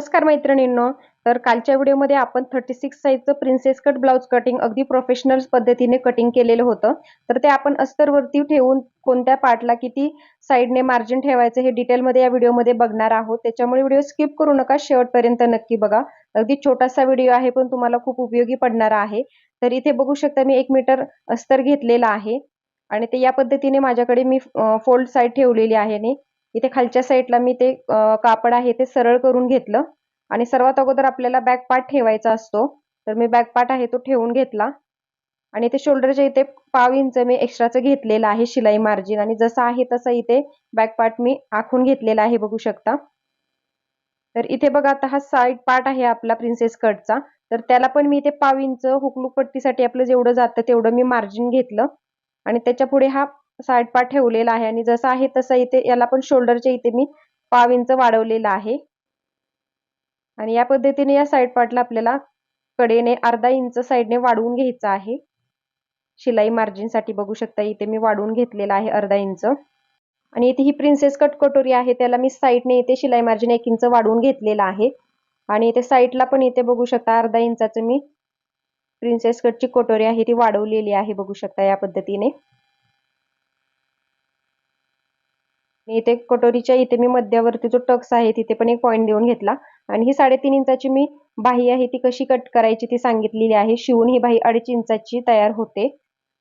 नमस्कार मैत्रिणींनो. तर कालच्या व्हिडिओमध्ये आपण थर्टी सिक्स साईजचं प्रिन्सेस कट ब्लाउज कटिंग अगदी प्रोफेशनल पद्धतीने कटिंग केलेलं होतं. तर ते आपण अस्तरवरती ठेवून कोणत्या पार्टला किती साईडने मार्जिन ठेवायचं हे डिटेलमध्ये या व्हिडिओमध्ये बघणार आहोत. त्याच्यामुळे व्हिडिओ स्किप करू नका. शेवटपर्यंत नक्की बघा. अगदी छोटासा व्हिडिओ आहे पण तुम्हाला खूप उपयोगी पडणारा आहे. तर इथे बघू शकता मी एक मीटर अस्तर घेतलेला आहे. आणि ते या पद्धतीने माझ्याकडे मी फोल्ड साईड ठेवलेली आहे आणि इथे खालच्या साईडला मी ते कापड आहे ते सरळ करून घेतलं. आणि सर्वात अगोदर आपल्याला बॅक पार्ट ठेवायचा असतो. तर मी बॅक पार्ट आहे तो ठेवून घेतला. आणि इथे शोल्डरच्या इथे पाव इंच मी एक्स्ट्राचं घेतलेलं आहे शिलाई मार्जिन आणि जसं आहे तसं इथे बॅक पार्ट मी आखून घेतलेला आहे बघू शकता. तर इथे बघा आता हा साईड पार्ट आहे आपला प्रिन्सेस कटचा तर त्याला पण मी इथे पाव इंच हुकलूक पट्टीसाठी आपलं जेवढं जातं तेवढं मी मार्जिन घेतलं. आणि त्याच्या पुढे हा साईड पार्ट ठेवलेला आहे आणि जसं आहे तसं इथे याला पण शोल्डरच्या इथे मी पाव इंच वाढवलेला आहे. आणि या पद्धतीने या साईड पार्टला आपल्याला कडेने अर्धा इंच साईडने वाढवून घ्यायचं आहे. शिलाई मार्जिनसाठी बघू शकता इथे मी वाढवून घेतलेला आहे अर्धा इंच. आणि इथे ही प्रिन्सेस कट कटोरी आहे त्याला मी साईडने इथे शिलाई मार्जिन एक इंच वाढवून घेतलेला आहे. आणि इथे साईडला पण इथे बघू शकता अर्धा इंचाचं मी प्रिन्सेस कटची कटोरी आहे ती वाढवलेली आहे बघू शकता या पद्धतीने. इथे कटोरीच्या इथे मी मध्यावरती जो टक्स आहे तिथे पण एक पॉईंट देऊन घेतला. आणि ही साडेतीन इंचाची मी बाही आहे ती कशी कट करायची ती सांगितलेली आहे. शिवून ही बाही अडीच इंचाची तयार होते.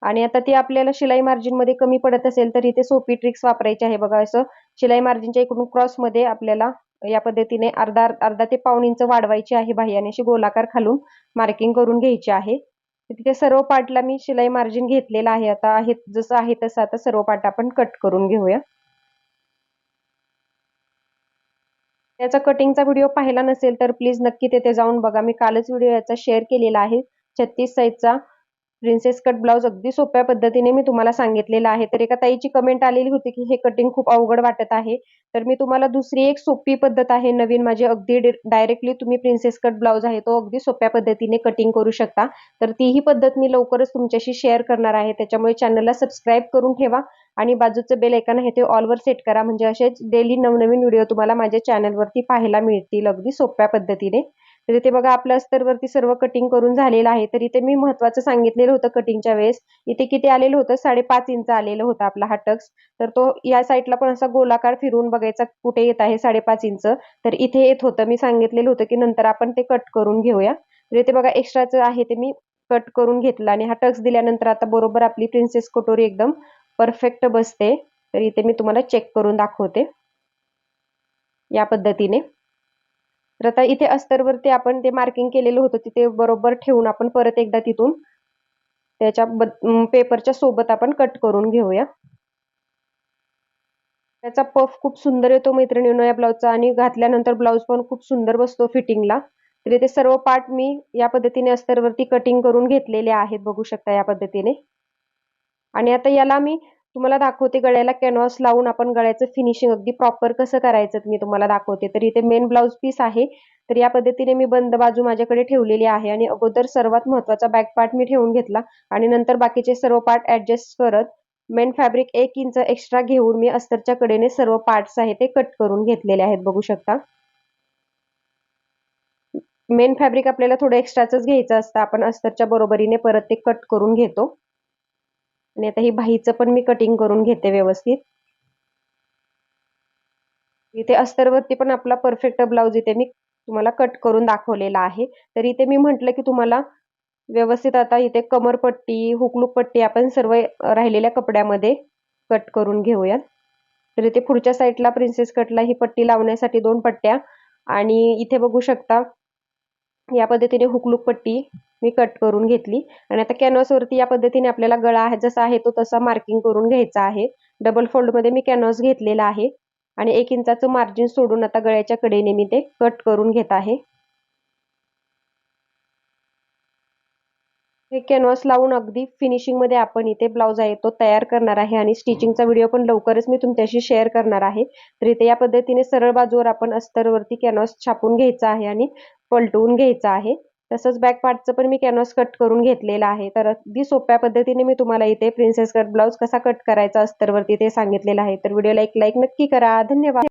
आणि आता ती आपल्याला शिलाई मार्जिनमध्ये कमी पडत असेल तर इथे सोपी ट्रिक्स वापरायची आहे. बघा असं शिलाई मार्जिनच्या इकडून क्रॉसमध्ये आपल्याला या पद्धतीने अर्धा अर्धा ते पाऊन इंच वाढवायची आहे बाही आणि अशी गोलाकार खालून मार्किंग करून घ्यायची आहे. तिथे सर्व पार्टला मी शिलाई मार्जिन घेतलेला आहे. आता आहे जसं आहे तसं आता सर्व पार्ट आपण कट करून घेऊया. त्याचा कटिंगचा व्हिडिओ पाहिला नसेल तर प्लीज नक्की तेथे जाऊन बघा. मी कालच व्हिडिओ याचा शेअर केलेला आहे. छत्तीस साईजचा. प्रिन्सेस कट ब्लाउज अगदी सोप्या पद्धतीने मी तुम्हाला सांगितलेला आहे. तर एका ताईची कमेंट आलेली होती की हे कटिंग खूप अवघड वाटत आहे. तर मी तुम्हाला दुसरी एक सोपी पद्धत आहे नवीन माझी. अगदी डायरेक्टली तुम्ही प्रिन्सेस कट ब्लाउज आहे तो अगदी सोप्या पद्धतीने कटिंग करू शकता. तर तीही पद्धत मी लवकरच तुमच्याशी शेअर करणार आहे. त्याच्यामुळे चॅनलला सबस्क्राईब करून ठेवा आणि बाजूचं बेल ऐकन आहे ते ऑलवर सेट करा. म्हणजे असेच डेली नवनवीन व्हिडिओ तुम्हाला माझ्या चॅनलवरती पाहायला मिळतील. अगदी सोप्या पद्धतीने. तर इथे बघा आपलं अस्तरवरती सर्व कटिंग करून झालेलं आहे. तर इथे मी महत्वाचं सांगितलेलं होतं कटिंगच्या वेळेस. इथे किती आलेलं होतं? साडेपाच इंच आलेलं होतं आपला हा टक्स तर तो या साईडला पण असा गोलाकार फिरून बघायचा कुठे येत आहे साडेपाच इंच. तर इथे येत होतं. मी सांगितलेलं होतं की नंतर आपण ते कट करून घेऊया. तर इथे बघा एक्स्ट्राचं आहे ते मी कट करून घेतलं आणि हा टक्स दिल्यानंतर आता बरोबर आपली प्रिन्सेस कटोरी एकदम परफेक्ट बसते. तर इथे मी तुम्हाला चेक करून दाखवते. या पद्धतीने. तर आता इथे अस्तरवरती आपण ते मार्किंग केलेलं होतं तिथे बरोबर ठेवून आपण परत एकदा तिथून त्याच्या पेपरच्या सोबत आपण कट करून घेऊया. त्याचा पफ खूप सुंदर येतो मैत्रिणींनो या ब्लाऊजचा आणि घातल्यानंतर ब्लाऊज पण खूप सुंदर बसतो फिटिंगला तर इथे सर्व पार्ट मी या पद्धतीने अस्तरवरती कटिंग करून घेतलेले आहेत बघू शकता या पद्धतीने. आणि आता याला मी तुम्हाला दाखवते गळ्याला कॅनव्हास लावून आपण गळ्याचं फिनिशिंग अगदी प्रॉपर कसं करायचं मी तुम्हाला दाखवते. तर इथे मेन ब्लाऊज पीस आहे. तर या पद्धतीने मी बंद बाजू माझ्याकडे ठेवलेली आहे आणि अगोदर सर्वात महत्त्वाचा बॅक पार्ट मी ठेवून घेतला आणि नंतर बाकीचे सर्व पार्ट ऍडजस्ट करत मेन फॅब्रिक एक इंच एक्स्ट्रा घेऊन मी अस्तरच्या कडेने सर्व पार्ट्स आहे ते कट करून घेतलेले आहेत. बघू शकता. मेन फॅब्रिक आपल्याला थोडं एक्स्ट्राच घ्यायचं असतं. आपण अस्तरच्या बरोबरीने परत ते कट करून घेतो. आणि आता ही बाहीचं पण मी कटिंग करून घेते व्यवस्थित. इथे अस्तरवरती पण आपला परफेक्ट ब्लाऊज इथे मी तुम्हाला कट करून दाखवलेला आहे. तर इथे मी म्हटलं की तुम्हाला व्यवस्थित आता इथे कमरपट्टी हुकलूक पट्टी आपण सर्व राहिलेल्या कपड्यामध्ये कट करून घेऊयात. तर इथे पुढच्या साईडला प्रिन्सेस कटला ही पट्टी लावण्यासाठी दोन पट्ट्या आणि इथे बघू शकता या पद्धतीने हुकलूक पट्टी मी कट करून घेतली. आणि आता कॅनव्हासवरती या पद्धतीने आपल्याला गळा आहे जसा आहे तो तसा मार्किंग करून घ्यायचा आहे. डबल फोल्डमध्ये मी कॅनव्हास घेतलेला आहे. आणि एक इंचाचं मार्जिन सोडून आता गळ्याच्या कडेने मी ते कट करून घेत आहे. हे कॅनव्हास लावून अगदी फिनिशिंगमध्ये आपण इथे ब्लाऊज आहे तो तयार करणार आहे. आणि स्टिचिंगचा व्हिडिओ पण लवकरच मी तुमच्याशी शेअर करणार आहे. तर इथे या पद्धतीने सरळ बाजूवर आपण अस्तरवरती कॅनव्हास छापून घ्यायचा आहे. आणि पलटवून घ्यायचा आहे. तसंच बॅक पार्टचं पण मी कॅनव्हास कट करून घेतलेला आहे. तर अगदी सोप्या पद्धतीने मी तुम्हाला इथे प्रिन्सेस कट ब्लाऊज कसा कट करायचा अस्तरवरती ते सांगितलेलं आहे. तर व्हिडिओला एक लाईक नक्की करा. धन्यवाद.